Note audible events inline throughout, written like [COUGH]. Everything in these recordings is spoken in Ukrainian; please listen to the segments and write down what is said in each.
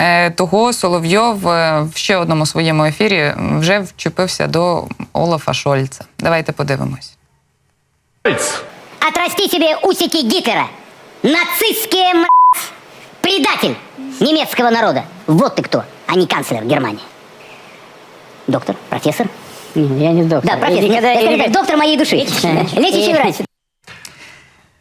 е, того Соловйов е, в ще одному своєму ефірі вже вчепився до Олафа Шольца. Давайте подивимось. Отрасти себе усики Гитлера. Нацистские м***. Предатель немецкого народа. Вот ты кто, а не канцлер Германии. Доктор, профессор. Я не доктор. Да, профессор. Я скажу и- так, доктор моей души. [LAUGHS] Лечащий врач.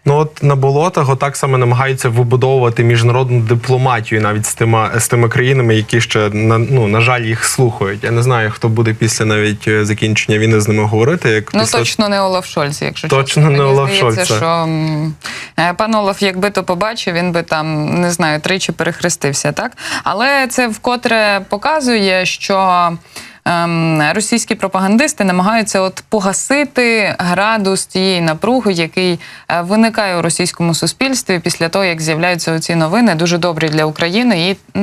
Ну от на болотах отак саме намагаються вибудовувати міжнародну дипломатію навіть з тими з тими країнами, які ще на ну на жаль їх слухають. Я не знаю, хто буде після навіть е, закінчення війни з ними говорити. Як Ну після... точно не Олаф Шольц, якщо Точно чесно. не Мені Олаф здається, Шольц, що е, пан Олаф, якби то побачив, він би там не знаю, тричі перехрестився, так? Але це вкотре показує, що. Ем, Російські пропагандисти намагаються от погасити градус тієї напруги, який е, виникає у російському суспільстві після того, як з'являються оці новини, дуже добрі для України. І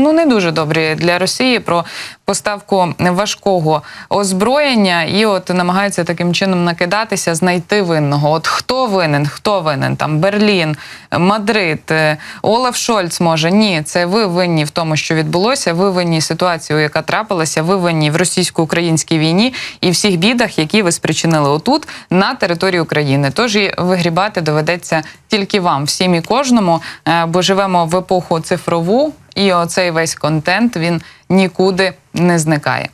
ну не дуже добрі для Росії про поставку важкого озброєння, і от намагаються таким чином накидатися, знайти винного. От хто винен, хто винен? Там Берлін, Мадрид, е, Олаф Шольц може. Ні, це ви винні в тому, що відбулося. Ви винні ситуацію, яка трапилася. Ви винні в російсько-українській війні і всіх бідах, які ви спричинили отут на території України. Тож і вигрібати доведеться тільки вам, всім і кожному, е, бо живемо в епоху цифрову, і оцей весь контент він нікуди не зникає.